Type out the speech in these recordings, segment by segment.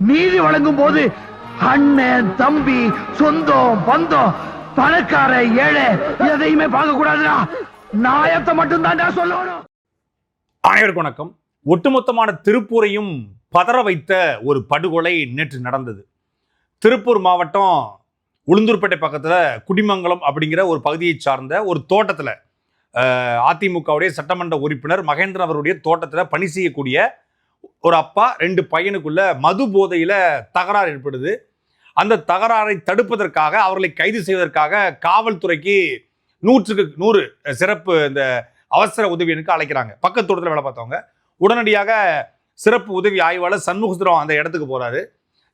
நீதி வழங்கும் போது அண்ணன் தம்பி சொந்தம் பந்தம் பணக்கார ஏழை எதையுமே பார்க்க கூடாதுடா நாயத்தை மட்டும் சொல்லணும். அனைவருக்கும் வணக்கம். ஒட்டுமொத்தமான திருப்பூரையும் பதற வைத்த ஒரு படுகொலை நேற்று நடந்தது. திருப்பூர் மாவட்டம் உளுந்தூர்பேட்டை பக்கத்தில் குடிமங்கலம் அப்படிங்கிற ஒரு பகுதியை சார்ந்த ஒரு தோட்டத்தில் அதிமுகவுடைய சட்டமன்ற உறுப்பினர் மகேந்திரன் அவருடைய தோட்டத்தில் பணி செய்யக்கூடிய ஒரு அப்பா ரெண்டு பையனுக்குள்ள மது போதையில் தகராறு ஏற்படுது. அந்த தகராறை தடுப்பதற்காக அவர்களை கைது செய்வதற்காக காவல்துறைக்கு நூற்றுக்கு நூறு சிறப்பு இந்த அவசர உதவியனுக்கு அழைக்கிறாங்க. பக்கத்து தோட்டத்தில் வேலை பார்த்தவங்க. உடனடியாக சிறப்பு உதவி ஆய்வாளர் சண்முகசுந்தரம் அந்த இடத்துக்கு போகிறாரு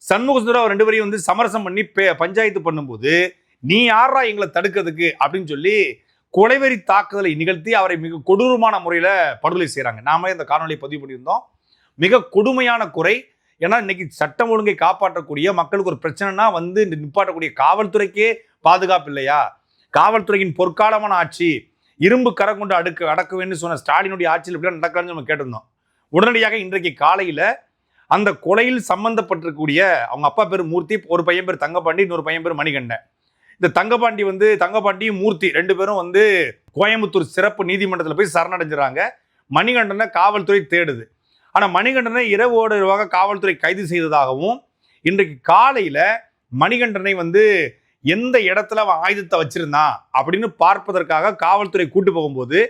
சண்முகசுந்தரம் ரெண்டு பேரையும் வந்து சமரசம் பண்ணி பே- பஞ்சாயத்து பண்ணும்போது நீ யாரா எங்களை தடுக்கிறதுக்கு? அப்படின்னு சொல்லி கொலைவெறி தாக்குதலை நிகழ்த்தி அவரை மிக கொடூரமான முறையில் படுகொலை செய்கிறாங்க நாமே இந்த காணொலியை பதிவு பண்ணியிருந்தோம். மிக கொடுமையான குறை. ஏன்னா இன்னைக்கு சட்டம் ஒழுங்கை காப்பாற்றக்கூடிய மக்களுக்கு ஒரு பிரச்சனைனா வந்து நிப்பாட்டக்கூடிய காவல்துறைக்கே பாதுகாப்பு இல்லையா? காவல்துறையின் பொற்காலமான ஆட்சி இரும்பு கரை கொண்டு அடுக்க அடக்குவேன்னு சொன்ன ஸ்டாலினுடைய ஆட்சியில் இப்படி நடக்கலாம்னு நம்ம கேட்டிருந்தோம். உடனடியாக இன்றைக்கு காலையில் அந்த கொலையில் சம்பந்தப்பட்டிருக்கக்கூடிய அவங்க அப்பா பேர் மூர்த்தி ஒரு பையன் பேர் தங்கப்பாண்டி இன்னொரு பையன் பேர் மணிகண்டன். இந்த தங்கப்பாண்டி வந்து தங்கப்பாண்டியும் மூர்த்தி ரெண்டு பேரும் வந்து கோயம்புத்தூர் சிறப்பு நீதிமன்றத்தில் போய் சரணடைஞ்சிடறாங்க. மணிகண்டனை காவல்துறை தேடுது. ஆனால் மணிகண்டனை இரவு இரவாக காவல்துறை கைது செய்ததாகவும் இன்றைக்கு காலையில் மணிகண்டனை வந்து எந்த இடத்துல அவன் ஆயுதத்தை வச்சிருந்தான் அப்படின்னு பார்ப்பதற்காக காவல்துறை கூட்டு போகும்போது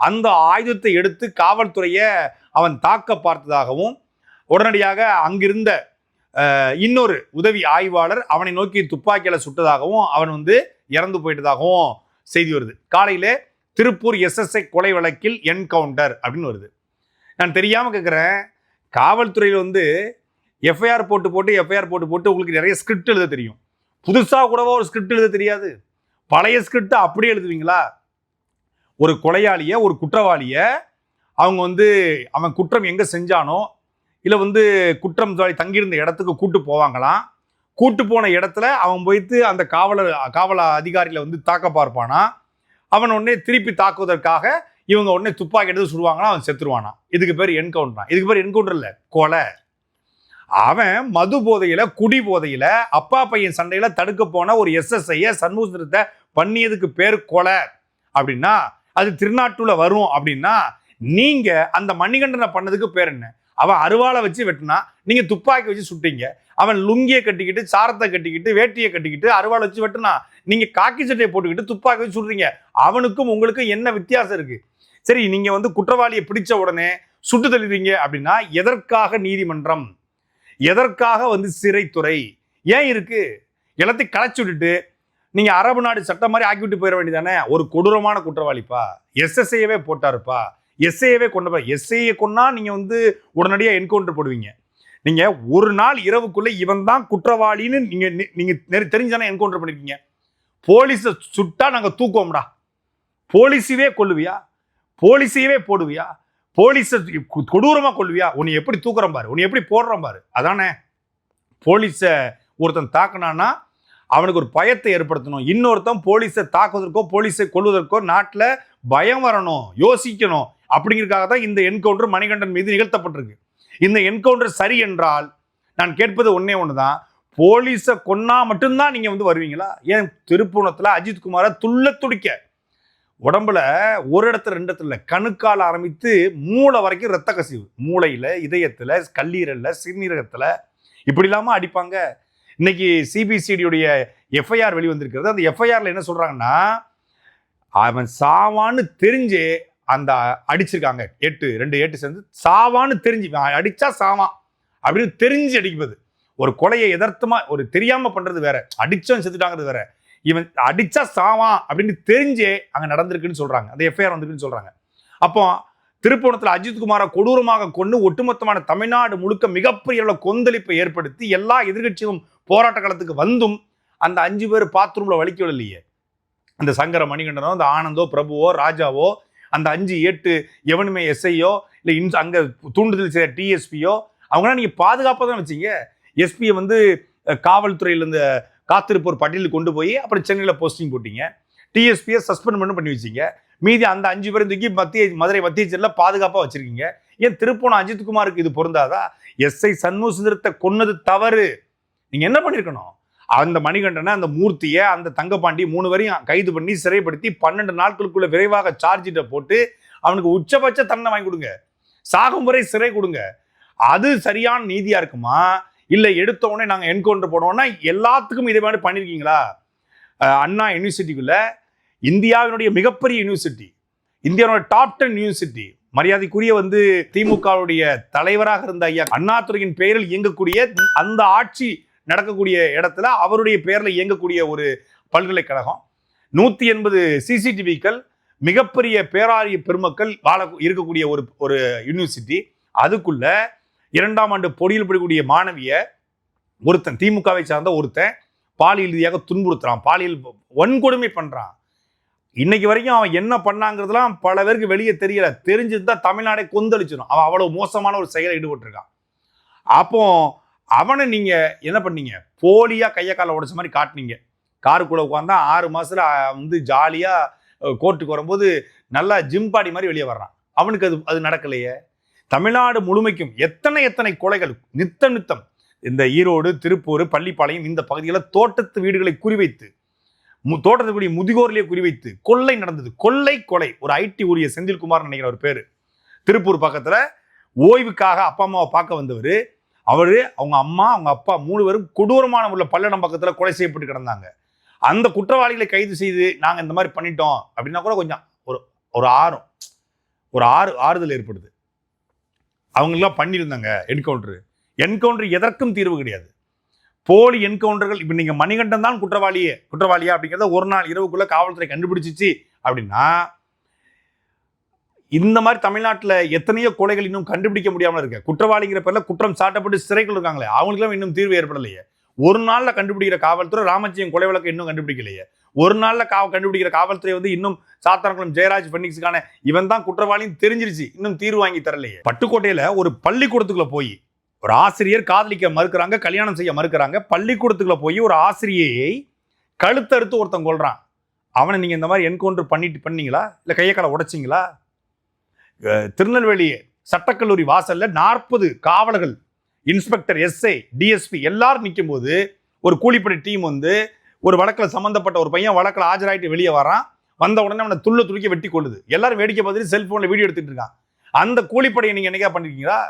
அந்த ஆயுதத்தை எடுத்து காவல்துறையை அவன் தாக்க பார்த்ததாகவும் உடனடியாக அங்கிருந்த இன்னொரு உதவி ஆய்வாளர் அவனை நோக்கி துப்பாக்கியில் சுட்டதாகவும் அவன் வந்து இறந்து போயிட்டதாகவும் செய்தி வருது. காலையில் திருப்பூர் எஸ்எஸ்ஐ கொலை வழக்கில் என்கவுண்டர் அப்படின்னு வருது. நான் தெரியாமல் கேட்குறேன் காவல்துறையில் வந்து எஃப்ஐஆர் போட்டு போட்டு எஃப்ஐஆர் போட்டு போட்டு உங்களுக்கு நிறைய ஸ்கிரிப்ட் எழுத தெரியும். புதுசாக கூடவோ ஒரு ஸ்கிரிப்ட் எழுத தெரியாது. பழைய ஸ்கிரிப்டை அப்படியே எழுதுவீங்களா? ஒரு கொலையாளியை ஒரு குற்றவாளியை அவங்க வந்து அவன் குற்றம் எங்கே செஞ்சானோ இல்லை வந்து குற்றம் தங்கியிருந்த இடத்துக்கு கூட்டு போவாங்களாம் கூட்டு போன இடத்துல அவன் போய்த்து அந்த காவலர் காவல அதிகாரியில் வந்து தாக்க பார்ப்பானா? அவன் உடனே திருப்பி தாக்குவதற்காக இவங்க உடனே துப்பாக்கி எடுத்து சுடுவாங்கன்னா அவன் செத்துருவானா? இதுக்கு பேர் என்கவுண்டரா இதுக்கு பேர் என்கவுண்டர் இல்லை கொலை. அவன் மது போதையில குடி போதையில அப்பா பையன் சண்டையில தடுக்க போன ஒரு எஸ்எஸ்ஐய சண்முகத்தை பண்ணியதுக்கு பேர் கொலை. அப்படின்னா அது திருநாட்டுல வரும் அப்படின்னா நீங்க அந்த மணிகண்டனை பண்ணதுக்கு பேர் என்ன? அவன் அருவாளை வச்சு வெட்டினா நீங்க துப்பாக்கி வச்சு சுட்டீங்க. அவன் லுங்கியை கட்டிக்கிட்டு சாரத்தை கட்டிக்கிட்டு வேட்டியை கட்டிக்கிட்டு அருவாளை வச்சு வெட்டினா நீங்க காக்கி சட்டையை போட்டுக்கிட்டு துப்பாக்கி வச்சு சுடுறீங்க. அவனுக்கும் உங்களுக்கும் என்ன வித்தியாசம் இருக்கு? சரி நீங்க வந்து குற்றவாளியை பிடிச்ச உடனே சுட்டு தள்ளுவீங்க அப்படின்னா எதற்காக நீதிமன்றம்? எதற்காக வந்து சிறைத்துறை? ஏன் இருக்கு? எல்லாத்தையும் களைச்சு விட்டுட்டு நீங்க அரபு நாடு சட்டம் மாதிரி ஆக்கிவிட்டு போயிட வேண்டியதானே? ஒரு கொடூரமான குற்றவாளிப்பா. எஸ்எஸ்ஐயவே போட்டாருப்பா. எஸ்ஐயவே கொண்டு எஸ்ஐயை கொன்னா நீங்க வந்து உடனடியாக என்கவுண்டர் போடுவீங்க. நீங்க ஒரு நாள் இரவுக்குள்ள இவன் தான் குற்றவாளின்னு நீங்க நீங்கள் நீங்க தெரிஞ்சானே என்கவுண்டர் பண்ணிருக்கீங்க. போலீஸை சுட்டா நாங்கள் தூக்குவோம்டா. போலீஸவே கொள்ளுவியா போலீஸையவே போடுவியா? போலீஸை கொடூரமாக கொள்வியா உன்னை எப்படி தூக்குறோம் பாரு. உன்னை எப்படி போடுறோம் பாரு. அதானே? போலீஸை ஒருத்தன் தாக்குனான்னா அவனுக்கு ஒரு பயத்தை ஏற்படுத்தணும். இன்னொருத்தன் போலீஸை தாக்குவதற்கோ போலீஸை கொள்வதற்கோ நாட்டில் பயம் வரணும் யோசிக்கணும். அப்படிங்கிறதுக்காக தான் இந்த என்கவுண்டர் மணிகண்டன் மீது நிகழ்த்தப்பட்டிருக்கு. இந்த என்கவுண்டர் சரி என்றால் நான் கேட்பது ஒன்றே ஒன்று தான் போலீஸை கொன்னா மட்டும்தான் நீங்கள் வந்து வருவீங்களா? ஏன் திருப்புணத்தில் அஜித்குமாரை துள்ள துடிக்க? உடம்புல ஒரு இடத்துல ரெண்டு இடத்துல கணுக்கால் ஆரம்பித்து மூளை வரைக்கும் ரத்த கசிவு. மூளையில் இதயத்தில் கல்லீரலில் சிறுநீரகத்தில். இப்படி இல்லாமல் அடிப்பாங்க? இன்னைக்கு சிபிசிடியுடைய எஃப்ஐஆர் வெளிவந்திருக்கிறது. அந்த எஃப்ஐஆரில் என்ன சொல்கிறாங்கன்னா அவன் சாவான்னு தெரிஞ்சு அந்த அடிச்சிருக்காங்க. எட்டு ரெண்டு எட்டு சேர்ந்து சாவான்னு தெரிஞ்சு அடித்தா சாவான் அப்படின்னு தெரிஞ்சு அடிப்பது ஒரு கொலையை எதர்த்தமாக ஒரு தெரியாமல் பண்ணுறது வேற. அடித்தவன் செத்துட்டாங்கிறது வேற. இவன் அடிச்சா சாவான் அப்படின்னு தெரிஞ்சே அங்கே நடந்திருக்குன்னு சொல்றாங்க. அந்த எஃப்ஐஆர் வந்திருக்குன்னு சொல்றாங்க. அப்போ திருப்பணத்தில் அஜித் குமாரை கொடூரமாக கொண்டு ஒட்டுமொத்தமான தமிழ்நாடு முழுக்க மிகப்பெரிய கொந்தளிப்பை ஏற்படுத்தி எல்லா எதிர்கட்சியும் போராட்ட காலத்துக்கு வந்தும் அந்த அஞ்சு பேர் பாத்ரூம்ல வலிக்க இல்லையே அந்த சங்கர மணிகண்டனோ அந்த ஆனந்தோ பிரபுவோ ராஜாவோ அந்த அஞ்சு எட்டு எவனுமே எஸ்ஐயோ இல்லை இன்ஸ் அங்கே தூண்டுதல் செய்த டிஎஸ்பியோ அவங்களாம் நீங்கள் பாதுகாப்பாக தான் வச்சீங்க? எஸ்பியை வந்து காவல்துறையில் காவல்துறையில காத்திருப்போர் பட்டியலுக்கு கொண்டு போய் அப்புறம் சென்னையில் போஸ்டிங் போட்டீங்க. டிஎஸ்பியை சஸ்பெண்ட் பண்ணி பண்ணி வச்சிங்க. மீதி அந்த அஞ்சு பேரும் தூக்கி மத்திய மதுரை மத்திய செல்ல பாதுகாப்பாக வச்சுருக்கீங்க. ஏன் திருப்போணம் அஜித்குமாருக்கு இது பொருந்தாதா? எஸ்ஐ சண்முக சுந்தரத்தை கொன்னது தவறு. நீங்கள் என்ன பண்ணியிருக்கணும் அந்த மணிகண்டனை அந்த மூர்த்தியை அந்த தங்கப்பாண்டி மூணு வரையும் கைது பண்ணி சிறைப்படுத்தி பன்னெண்டு நாட்களுக்குள்ள விரைவாக சார்ஜிட்ட போட்டு அவனுக்கு உச்சபட்ச தண்டனை வாங்கி கொடுங்க. சாகும் வரை சிறை கொடுங்க. அது சரியான நீதியா இருக்குமா? இல்லை எடுத்த உடனே என்கவுண்டர் போனோம்னா எல்லாத்துக்கும் இதே மாதிரி பண்ணியிருக்கீங்களா அண்ணா யூனிவர்சிட்டிக்குள்ள இந்தியாவினுடைய மிகப்பெரிய யூனிவர்சிட்டி இந்தியாவோட டாப் டென் யூனிவர்சிட்டி மரியாதைக்குரிய வந்து திமுகவுடைய தலைவராக இருந்த ஐயா அண்ணாதுரையின் பெயரில் இயங்கக்கூடிய அந்த ஆட்சி நடக்கக்கூடிய இடத்துல அவருடைய பெயரில் இயங்கக்கூடிய ஒரு பல்கலைக்கழகம். நூற்றி எண்பது சிசிடிவிக்கள் மிகப்பெரிய பேராரிய பெருமக்கள் வாழ இருக்கக்கூடிய ஒரு ஒரு யூனிவர்சிட்டி அதுக்குள்ள இரண்டாம் ஆண்டு பொடியில் படிக்கக்கூடிய மாணவிய ஒருத்தன் திமுகவை சார்ந்த ஒருத்தன் பாலியல் ரீதியாக துன்புறுத்துறான். பாலியல் வன்கொடுமை பண்றான். இன்னைக்கு வரைக்கும் அவன் என்ன பண்ணாங்கிறதுலாம் பல பேருக்கு வெளியே தெரியல. தெரிஞ்சிருந்தா தமிழ்நாடே கொந்தளிச்சிடும் அவன் அவ்வளவு மோசமான ஒரு செயலை ஈடுபட்டிருக்கான். அப்போ அவனை நீங்க என்ன பண்ணீங்க? போலியா கைய காலை உடைச்ச மாதிரி காட்டுனீங்க. காருக்குள்ள உட்காந்தா ஆறு மாசத்துல வந்து ஜாலியா கோர்ட்டுக்கு வரும்போது நல்லா ஜிம் பாடி மாதிரி வெளியே வர்றான். அவனுக்கு அது அது நடக்கலையே? தமிழ்நாடு முழுமைக்கும் எத்தனை எத்தனை கொலைகள் நித்த நித்தம். இந்த ஈரோடு திருப்பூர் பள்ளிப்பாளையம் இந்த பகுதியில் தோட்டத்து வீடுகளை குறிவைத்து மு- தோட்டத்து வீடு குறிவைத்து கொள்ளை நடந்தது. கொள்ளை கொலை. ஒரு ஐடி ஊழியர் செந்தில்குமார் நினைக்கிற ஒரு பேர். திருப்பூர் பக்கத்தில் ஓய்வுக்காக அப்பா அம்மாவை பார்க்க வந்தவர். அவர் அவங்க அம்மா அவங்க அப்பா மூணு பேரும் கொடூரமான உள்ள பல்லடம் பக்கத்தில் கொலை செய்யப்பட்டு கிடந்தாங்க. அந்த குற்றவாளிகளை கைது செய்து நாங்கள் இந்த மாதிரி பண்ணிட்டோம் அப்படின்னா கூட கொஞ்சம் ஒரு ஒரு ஆறும் ஒரு ஆறு ஆறுதல் ஏற்படுது. அவங்களாம் பண்ணியிருந்தாங்க என்கவுண்டர் என்கவுண்டர் எதற்கும் தீர்வு கிடையாது. போலி என்கவுண்டர்கள் இப்போ நீங்கள் மணிகண்டன் தான் குற்றவாளியே குற்றவாளியா அப்படிங்கிறத ஒரு நாள் இரவுக்குள்ளே காவல்துறை கண்டுபிடிச்சிச்சு அப்படின்னா இந்த மாதிரி தமிழ்நாட்டில் எத்தனையோ கொலைகள் இன்னும் கண்டுபிடிக்க முடியாமல் இருக்கு. குற்றவாளிங்கிற பேர்ல குற்றம் சாட்டப்பட்டு சிறைகள் இருக்காங்களே அவங்களுக்கெல்லாம் இன்னும் தீர்வு ஏற்படலையே. ஒரு நாளில் கண்டுபிடிக்கிற காவல்துறை ராமஜெயம் கொலை வழக்கு இன்னும் கண்டுபிடிக்கலையே. ஒரு நாள்ல காவ கண்டுபிடிக்கிற காவல்துறை வந்து இன்னும் சாத்தான்குளம் ஜெயராஜ் பெண்ணிக்ஸுக்கான இவன் தான் குற்றவாளின்னு தெரிஞ்சிருச்சு. இன்னும் தீர்வு வாங்கி தரலையே. பட்டுக்கோட்டையில ஒரு பள்ளிக்கூடத்துக்குள்ள போய் ஒரு ஆசிரியர் காதலிக்க மறுக்கிறாங்க கல்யாணம் செய்ய மறுக்கிறாங்க. பள்ளிக்கூடத்துக்குள்ள போய் ஒரு ஆசிரியையை கழுத்தறுத்து ஒருத்தன் கொள்றான் அவனை நீங்க இந்த மாதிரி என்கவுண்டர் பண்ணிட்டு பண்ணீங்களா? இல்ல கையக்கால உடைச்சிங்களா? திருநெல்வேலி சட்டக்கல்லூரி வாசல்ல நாற்பது காவலர்கள் இன்ஸ்பெக்டர் எஸ்ஐ டிஎஸ்பி எல்லாரும் நிக்கும்போது ஒரு கூலிப்படை டீம் வந்து ஒரு வழக்கில் சம்மந்தப்பட்ட ஒரு பையன் வழக்கில் ஆஜராயிட்டு வெளியே வரான். வந்த உடனே அவனை துள்ள துளிக்க வெட்டி கொள்ளுது எல்லாரும் வேடிக்கை பார்த்துட்டு செல்ஃபோனில் வீடியோ எடுத்துகிட்டு இருக்கான். அந்த கூலிப்படையை நீங்கள் என்னைக்கா பண்ணிருக்கீங்களா?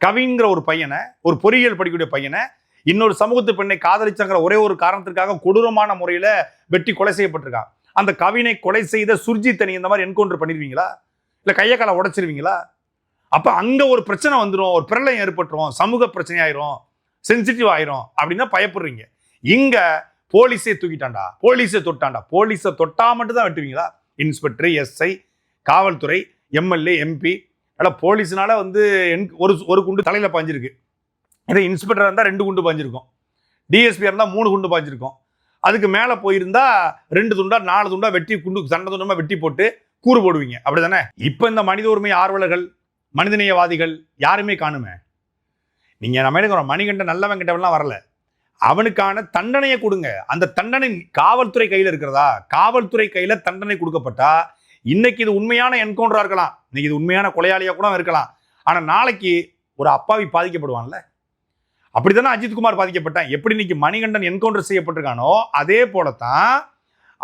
கவிங்கிற ஒரு பையனை ஒரு பொறியியல் படிக்கக்கூடிய பையனை இன்னொரு சமூகத்து பெண்ணை காதலிச்சங்கிற ஒரே ஒரு காரணத்திற்காக கொடூரமான முறையில் வெட்டி கொலை செய்யப்பட்டிருக்கான். அந்த கவினை கொலை செய்த சுர்ஜித்தனி இந்த மாதிரி என்கவுண்டர் பண்ணிடுவீங்களா இல்லை கையை காலை உடைச்சிருவீங்களா? அப்போ அங்கே ஒரு பிரச்சனை வந்துடும் ஒரு பிரளயம் ஏற்பட்டுரும் சமூக பிரச்சனை ஆயிரும் சென்சிட்டிவ் ஆயிரும் அப்படின்னா பயப்படுறீங்க. இங்கே போலீஸே தூக்கிட்டான்டா போலீஸை தொட்டான்டா. போலீஸை தொட்டா மட்டும் தான் வெட்டுவீங்களா? இன்ஸ்பெக்டர் எஸ்ஐ காவல்துறை எம்எல்ஏ எம்பி. அதனால் போலீஸ்னால வந்து என்- ஒரு ஒரு குண்டு தலையில் பாஞ்சிருக்கு. இதே இன்ஸ்பெக்டர் இருந்தால் ரெண்டு குண்டு பாஞ்சிருக்கும். டிஎஸ்பியாக இருந்தால் மூணு குண்டு பாஞ்சிருக்கும். அதுக்கு மேலே போயிருந்தா ரெண்டு துண்டா நாலு துண்டா வெட்டி குண்டு சண்டை துண்டமாக வெட்டி போட்டு கூறு போடுவீங்க. அப்படி தானே இப்போ இந்த மனித உரிமை ஆர்வலர்கள் மனிதநேயவாதிகள் யாருமே காணுமே. நீங்கள் நம்ம எடுக்கிறோம் மணிகண்ட நல்லவன் கிட்டவெல்லாம் வரல. அவனுக்கான தண்டனையை கொடுங்க. அந்த தண்டனை காவல்துறை கையில் இருக்கிறதா? காவல்துறை கையில் தண்டனை கொடுக்கப்பட்டா இன்னைக்கு இது உண்மையான என்கவுண்டராக இருக்கலாம். இன்னைக்கு இது உண்மையான கொலையாளியாக கூட இருக்கலாம். ஆனால் நாளைக்கு ஒரு அப்பாவி பாதிக்கப்படுவான்ல? அப்படித்தானே அஜித்குமார் பாதிக்கப்பட்டான்? எப்படி இன்னைக்கு மணிகண்டன் என்கவுண்டர் செய்யப்பட்டிருக்கானோ அதே போலத்தான்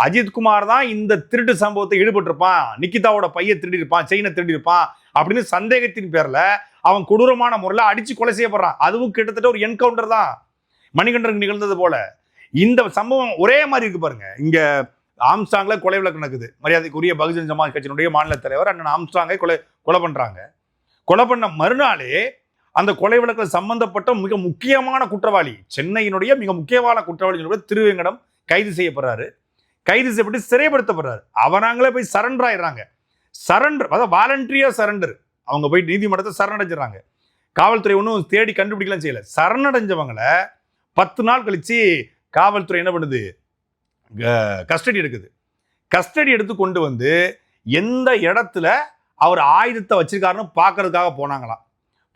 அஜித்குமார் தான் இந்த திருட்டு சம்பவத்தை ஈடுபட்டிருப்பான். நிக்கிதாவோட பையை திருடியிருப்பான் செயினை திருடியிருப்பான் அப்படின்னு சந்தேகத்தின் பேரில் அவன் கொடூரமான முறையில் அடித்து கொலை செய்யப்படுறான். அதுவும் கிட்டத்தட்ட ஒரு என்கவுண்டர் தான். மணிகண்டனுக்கு நிகழ்ந்தது போல. இந்த சம்பவம் ஒரே மாதிரி இருக்கு பாருங்க. இங்க ஆம்ஸ்டாங்ல கொலை வழக்கு நடக்குது. மரியாதைக்குரிய பகுஜன் சமாஜ் கட்சியினுடைய மாநில தலைவர் அண்ணன் ஆம்ஸ்டாங்கை கொலை கொலை பண்றாங்க. கொலை பண்ண மறுநாளே அந்த கொலை வழக்கில் சம்பந்தப்பட்ட மிக முக்கியமான குற்றவாளி சென்னையினுடைய மிக முக்கியமான குற்றவாளி திருவேங்கடம் கைது செய்யப்படுறாரு. கைது செய்யப்பட்டு சிறைப்படுத்தப்படுறாரு. அவனாங்களே போய் சரண்டர் ஆயிடுறாங்க. சரண்டர் அதாவது வாலண்டரியா சரண்டர் அவங்க போய் நீதிமன்றத்தை சரணடைஞ்சிடறாங்க காவல்துறை ஒன்றும் தேடி கண்டுபிடிக்கலாம் செய்யல. சரணடைஞ்சவங்களை பத்து நாள் கழிச்சு காவல்துறை என்ன பண்ணுது? கஸ்டடி எடுக்குது. கஸ்டடி எடுத்து கொண்டு வந்து எந்த இடத்துல அவர் ஆயுதத்தை வச்சிருக்காருன்னு பார்க்கறதுக்காக போனாங்களாம்.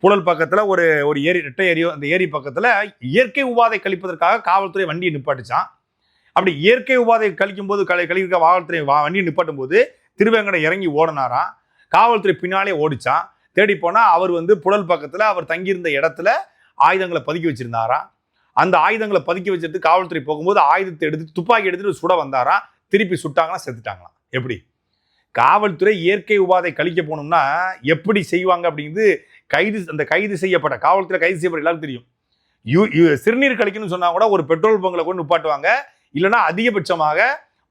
புழல் பக்கத்தில் ஒரு ஒரு ஏரி ரெட்டை ஏரியோ அந்த ஏரி பக்கத்தில் இயற்கை உபாதை கழிப்பதற்காக காவல்துறை வண்டியை நிப்பாட்டுச்சான் அப்படி இயற்கை உபாதை கழிக்கும் போது கலை கழிக்க காவல்துறை வண்டியை நிப்பாட்டும் போது திருவேங்கடம் இறங்கி ஓடினாராம். காவல்துறை பின்னாலே ஓடிச்சான் தேடி போனால் அவர் வந்து புழல் பக்கத்தில் அவர் தங்கியிருந்த இடத்துல ஆயுதங்களை பதுக்கி வச்சிருந்தாராம். அந்த ஆயுதங்களை பதுக்கி வச்சுட்டு காவல்துறை போகும்போது ஆயுதத்தை எடுத்து துப்பாக்கி எடுத்துட்டு சுட வந்தாராம் திருப்பி சுட்டாங்கன்னா செத்துட்டாங்களாம் எப்படி? காவல்துறை இயற்கை உபாதை கழிக்க போகணும்னா எப்படி செய்வாங்க அப்படிங்கிறது கைது அந்த கைது செய்யப்பட்ட காவல்துறை கைது செய்யப்பட்ட எல்லாருக்கும் தெரியும். யூ சிறுநீர் கழிக்கணும்னு சொன்னா கூட ஒரு பெட்ரோல் பங்கில் கொண்டு நிப்பாட்டுவாங்க. இல்லைன்னா அதிகபட்சமாக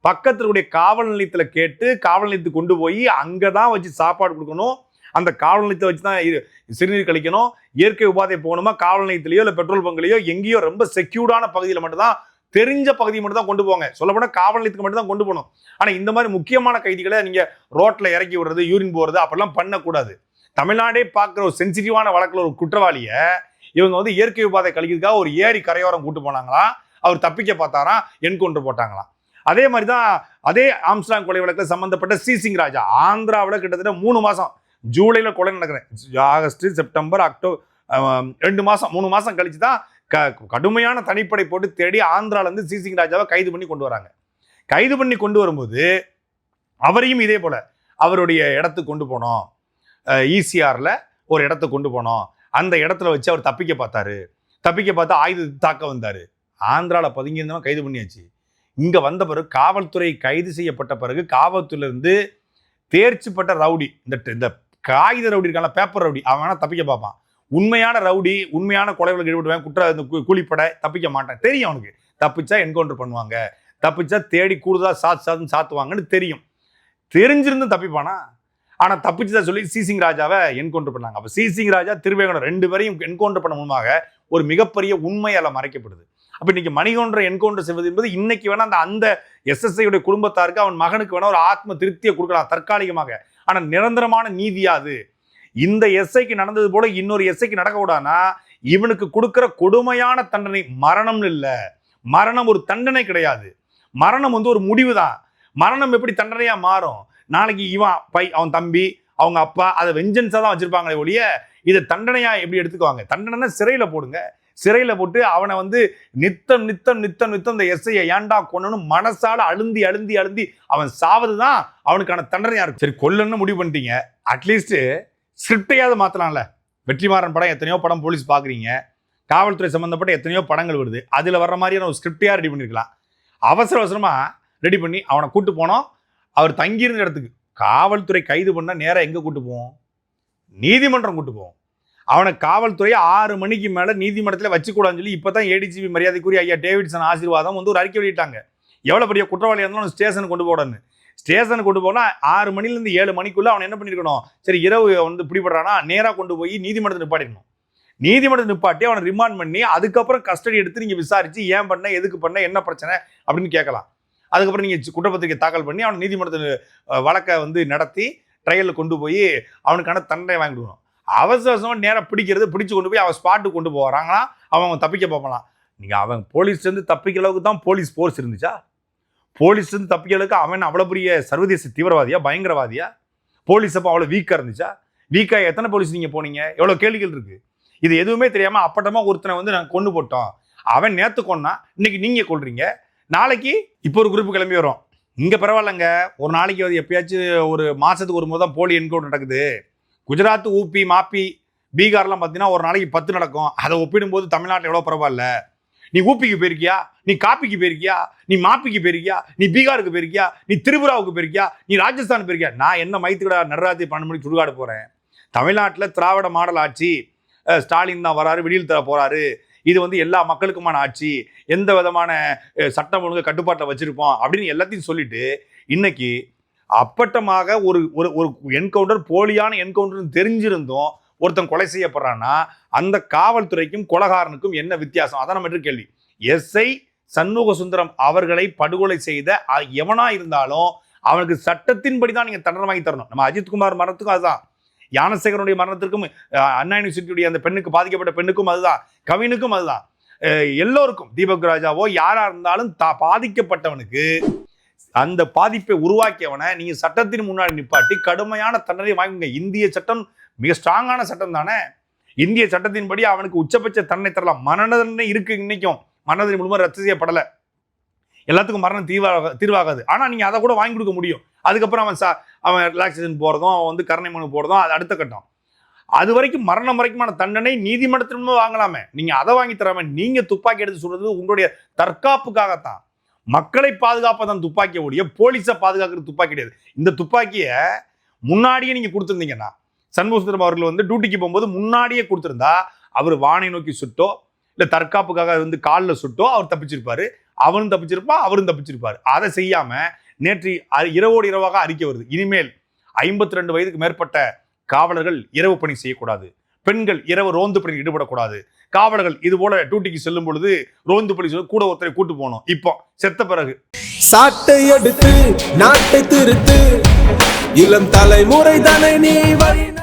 பக்கத்துல காவல் நிலையத்தில் கேட்டு காவல் நிலையத்துக்கு கொண்டு போய் அங்கே தான் வச்சு சாப்பாடு கொடுக்கணும். அந்த காவல் நிலையத்தை வச்சு தான் சிறுநீர் கழிக்கணும். இயற்கை உபாதை போகணுமா? காவல் நிலையத்திலேயோ இல்லை பெட்ரோல் பங்குலையோ எங்கேயோ ரொம்ப செக்யூர்டான பகுதியில் மட்டும்தான் தெரிஞ்ச பகுதியை மட்டும் தான் கொண்டு போங்க. சொல்லப்போனால் காவல் நிலையத்துக்கு மட்டும் தான் கொண்டு போகணும். ஆனால் இந்த மாதிரி முக்கியமான கைதிகளை நீங்கள் ரோட்டில் இறக்கி விடுறது யூரின் போகிறது அப்படிலாம் பண்ணக்கூடாது. தமிழ்நாடே பார்க்குற ஒரு சென்சிட்டிவான வழக்கில் ஒரு குற்றவாளியை இவங்க வந்து இயற்கை உபாதை கழிக்கிறதுக்காக ஒரு ஏரி கரையோரம் கூட்டு போனாங்களாம். அவர் தப்பிக்க பார்த்தாராம் என்கவுண்டர் போட்டாங்களாம். அதே மாதிரி தான் அதே ஆம்ஸ்டாங் கொலை வழக்கில் சம்பந்தப்பட்ட சிசிங் ராஜா ஆந்திராவில் கிட்டத்தட்ட மூணு மாதம் ஜூலையில் கொலை நடக்கிறேன் ஆகஸ்ட் செப்டம்பர் அக்டோபர் ரெண்டு மாதம் மூணு மாதம் கழிச்சு தான் க கடுமையான தனிப்படை போட்டு தேடி ஆந்திராலேருந்து சிசிங் ராஜாவை கைது பண்ணி கொண்டு வராங்க. கைது பண்ணி கொண்டு வரும்போது அவரையும் இதே போல் அவருடைய இடத்துக்கு கொண்டு போனோம். ஈசிஆரில் ஒரு இடத்துக்கு கொண்டு போனோம். அந்த இடத்துல வச்சு அவர் தப்பிக்க பார்த்தாரு. தப்பிக்க பார்த்து ஆயுதத்தை தாக்க வந்தார். ஆந்திராவில் பதுங்கி இருந்தவன் கைது பண்ணியாச்சு. இங்கே வந்த பிறகு காவல்துறை கைது செய்யப்பட்ட பிறகு காவல்துறையிலேருந்து தேர்ச்சி பெற்ற ரவுடி இந்த இந்த காகித ரவுடி இருக்கான பேப்பர் ரவுடி. அவன் வேணா தப்பிக்க பார்ப்பான். உண்மையான ரவுடி உண்மையான கொலைகளுக்கு ஈடுபடுவேன் குற்ற இந்த கூலிப்படை தப்பிக்க மாட்டான். தெரியும் அவனுக்கு. தப்பிச்சா என்கவுண்டர் பண்ணுவாங்க. தப்பிச்சா தேடி கூடுதலாக சாத்து சாத்துன்னு சாத்துவாங்கன்னு தெரியும். தெரிஞ்சிருந்து தப்பிப்பானா? ஆனால் தப்பிச்சதா சொல்லி சிசிங் ராஜாவை என்கவுண்டர் பண்ணாங்க. அப்போ சிசிங் ராஜா திருவேங்கடம் ரெண்டு பேரையும் என்கவுண்டர் பண்ண மூலமாக ஒரு மிகப்பெரிய உண்மை அதில் மறைக்கப்படுது. அப்போ இன்னைக்கு மணிகொன்றை என்கவுண்டர் செய்வது என்பது இன்னைக்கு வேணா அந்த அந்த எஸ்எஸ்ஐயுடைய குடும்பத்தாருக்கு அவன் மகனுக்கு வேணா ஒரு ஆத்ம திருப்தியை கொடுக்கலாம் தற்காலிகமாக. ஆனால் நிரந்தரமான நீதியா அது இந்த எஸ்ஐக்கு நடந்தது போல இன்னொரு எஸ்ஐக்கு நடக்க இவனுக்கு கொடுக்குற கொடுமையான தண்டனை மரணம் இல்லை. மரணம் ஒரு தண்டனை கிடையாது. மரணம் வந்து ஒரு முடிவு தான் மரணம் எப்படி தண்டனையாக மாறும்? நாளைக்கு இவன் பை அவன் தம்பி அவங்க அப்பா அதை வெஞ்சன்ஸாக தான் வச்சுருப்பாங்களே ஒழிய இதை தண்டனையாக எப்படி எடுத்துக்குவாங்க? தண்டனை சிறையில் போடுங்க. சிறையில் போட்டு அவனை வந்து நித்தம் நித்தம் நித்தம் நித்தம் இந்த எஸ்ஐயை ஏன்டா கொன்னணும் மனசால அழுந்தி அழுந்தி அழுந்தி அவன் சாவது தான் அவனுக்கான தண்டனையாக இருக்கும் சரி கொல்லன்னு முடிவு பண்ணிட்டீங்க. அட்லீஸ்ட்டு ஸ்கிரிப்டையாவது மாற்றலாம்ல வெற்றிமாறன் படம் எத்தனையோ படம் போலீஸ் பார்க்குறீங்க காவல்துறை சம்மந்தப்பட்ட எத்தனையோ படங்கள் வருது. அதில் வர்ற மாதிரியான ஒரு ஸ்கிரிப்டையாக ரெடி பண்ணியிருக்கலாம் அவசர அவசரமாக ரெடி பண்ணி அவனை கூட்டு போனோம். அவர் தங்கியிருந்த இடத்துக்கு. காவல்துறை கைது பண்ணால் நேராக எங்கே கூட்டு போவோம்? நீதிமன்றம் கூட்டு போவோம். அவனை காவல்துறை ஆறு மணிக்கு மேலே நீதிமன்றத்தில் வச்சுக்கூடாதுன்னு சொல்லி இப்போ தான் ஏடிஜிபி மரியாதைக்குரிய ஐயா டேவிட்சன் ஆசீர்வாதம் வந்து ஒரு அறிக்கை வெளியிட்டாங்க. எவ்வளோ பெரிய குற்றவாளியா இருந்தாலும் ஸ்டேஷன் கொண்டு போடணும் ஸ்டேஷன் கொண்டு போனால் ஆறு மணிலேருந்து ஏழு மணிக்குள்ளே அவன் என்ன பண்ணியிருக்கணும் சரி இரவு வந்து பிடிபடுறானா? நேராக கொண்டு போய் நீதிமன்றத்தை நிப்பாட்டிடணும். நீதிமன்றத்தை நிப்பாட்டி அவனை ரிமாண்ட் பண்ணி அதுக்கப்புறம் கஸ்டடி எடுத்து நீங்கள் விசாரித்து ஏன் பண்ண எதுக்கு பண்ண என்ன பிரச்சனை அப்படின்னு கேட்கலாம். அதுக்கப்புறம் நீங்கள் குற்றப்பத்திரிகை தாக்கல் பண்ணி அவனை நீதிமன்றத்தில் வழக்கை வந்து நடத்தி ட்ரையலில் கொண்டு போய் அவனுக்கான தண்டனை வாங்கிடுவோம். அவசரம் நேரம் பிடிக்கிறது பிடிச்சு கொண்டு போய் அவன் ஸ்பாட்டுக்கு கொண்டு போகிறாங்களா அவன் அவன் தப்பிக்க பார்ப்பலாம் நீங்கள் அவன் போலீஸ்லேருந்து தப்பிக்கிற அளவுக்கு தான் போலீஸ் போர்ஸ் இருந்துச்சா? போலீஸ்லேருந்து தப்பிக்கிற அளவுக்கு அவன் அவ்வளோ பெரிய சர்வதேச தீவிரவாதியா பயங்கரவாதியா? போலீஸ் அப்போ அவ்வளோ வீக்காக இருந்துச்சா? வீக்காக எத்தனை போலீஸ் நீங்கள் போனீங்க? எவ்வளோ கேள்விகள் இருக்குது இது எதுவுமே தெரியாமல் அப்பட்டமாக ஒருத்தனை வந்து நாங்கள் கொண்டு போட்டோம். அவன் நேற்று கொன்னா இன்னைக்கு நீங்கள் கொள்றீங்க நாளைக்கு இப்போ ஒரு குரூப் கிளம்பி வரும் இங்கே பரவாயில்லைங்க. ஒரு நாளைக்கு அது எப்பயாச்சும் ஒரு மாதத்துக்கு ஒரு முறை தான் போலி என்கவுண்டர் நடக்குது. குஜராத் ஊபி மாப்பி பீகார்லாம் பார்த்தீங்கன்னா ஒரு நாளைக்கு பத்து நடக்கும். அதை ஒப்பிடும்போது தமிழ்நாட்டில் எவ்வளோ பரவாயில்ல. நீ ஊப்பிக்கு போயிருக்கியா? நீ காப்பிக்கு போயிருக்கியா? நீ மாப்பிக்கு போயிருக்கியா? நீ பீகாருக்கு போயிருக்கியா? நீ திரிபுராவுக்கு போயிருக்கியா? நீ ராஜஸ்தான் போயிருக்கியா? நான் என்ன மைத்துக்கடா நடராத்திரி பன்னெண்டு மணிக்கு சுடுகாடு போகிறேன் தமிழ்நாட்டில் திராவிட மாடல் ஆட்சி ஸ்டாலின் தான் வராரு வெளியில் தர போகிறாரு இது வந்து எல்லா மக்களுக்குமான ஆட்சி. எந்த விதமான சட்டம் ஒழுங்கு கட்டுப்பாட்டில் வச்சுருப்போம் அப்படின்னு எல்லாத்தையும் சொல்லிட்டு இன்னைக்கு அப்பட்டமாக ஒரு ஒரு ஒரு என்கவுண்டர் போலியான என்கவுண்டர்னு தெரிஞ்சிருந்தும் ஒருத்தன் கொலை செய்யப்படுறான்னா அந்த காவல்துறைக்கும் கொலகாரனுக்கும் என்ன வித்தியாசம்? அதான் நம்ம கேள்வி. எஸ்ஐ சண்முக சுந்தரம் அவர்களை படுகொலை செய்த எவனா இருந்தாலும் அவனுக்கு சட்டத்தின்படி தான் நீங்க தண்டனை வாங்கி தரணும். நம்ம அஜித்குமார் மரணத்துக்கும் அதுதான். யானசேகரனுடைய மரணத்திற்கும் அண்ணா யூனிவர்சிட்டியுடைய அந்த பெண்ணுக்கு பாதிக்கப்பட்ட பெண்ணுக்கும் அதுதான். கவினுக்கும் அதுதான். எல்லோருக்கும் தீபக் ராஜாவோ யாரா இருந்தாலும் தா பாதிக்கப்பட்டவனுக்கு அந்த பாதிப்பை உருவாக்கியவனை நீங்கள் சட்டத்தின் முன்னாடி நிப்பாட்டி கடுமையான தண்டனை வாங்குங்க. இந்திய சட்டம் மிக ஸ்ட்ராங்கான சட்டம் தானே? இந்திய சட்டத்தின்படி அவனுக்கு உச்சபட்ச தண்டனை தரலாம். மரண தண்டனை இருக்கு இன்னைக்கும். மரண தண்டனை முழுமை ரத்து செய்யப்படலை. எல்லாத்துக்கும் மரணம் தீர்வாக தீர்வாகாது. ஆனால் நீங்கள் அதை கூட வாங்கி கொடுக்க முடியும். அதுக்கப்புறம் அவன் சா அவன் ரிலாக்ஸேஷன் போகிறதும் அவன் வந்து கருணை மனு போகிறதும் அது அடுத்த கட்டம். அது வரைக்கும் மரணம் வரைக்குமான தண்டனை நீதிமன்றத்திலும் வாங்கலாமே. நீங்கள் அதை வாங்கி தராம நீங்கள் துப்பாக்கி எடுத்து சொல்கிறது உங்களுடைய தற்காப்புக்காகத்தான். மக்களை பாதுகாப்பதான் துப்பாக்கியை ஒழிய போலீஸை பாதுகாக்கிறது துப்பாக்கி கிடையாது. இந்த துப்பாக்கியை முன்னாடியே நீங்கள் கொடுத்துருந்தீங்கன்னா சண்முகசுந்தரம் அவர்கள் வந்து டியூட்டிக்கு போகும்போது முன்னாடியே கொடுத்துருந்தா அவர் வானை நோக்கி சுட்டோ இல்லை தற்காப்புக்காக வந்து காலில் சுட்டோ அவர் தப்பிச்சிருப்பாரு. அவனும் தப்பிச்சிருப்பான் அவரும் தப்பிச்சிருப்பார். அதை செய்யாமல் நேற்று இரவோடு இரவாக அறிக்கை வருது. இனிமேல் ஐம்பத்தி ரெண்டு வயதுக்கு மேற்பட்ட காவலர்கள் இரவு பணி செய்யக்கூடாது. பெண்கள் இரவு ரோந்து பணியில் ஈடுபடக்கூடாது. காவலர்கள் இது போல டியூட்டிக்கு செல்லும் பொழுது ரோந்து பணி செய்ய கூட ஒருத்தரை கூட்டு போனோம். இப்போ செத்த பிறகு. சாட்டை எடுத்து நாட்டை திருத்து. இளம் தலைமுறை தானே நீ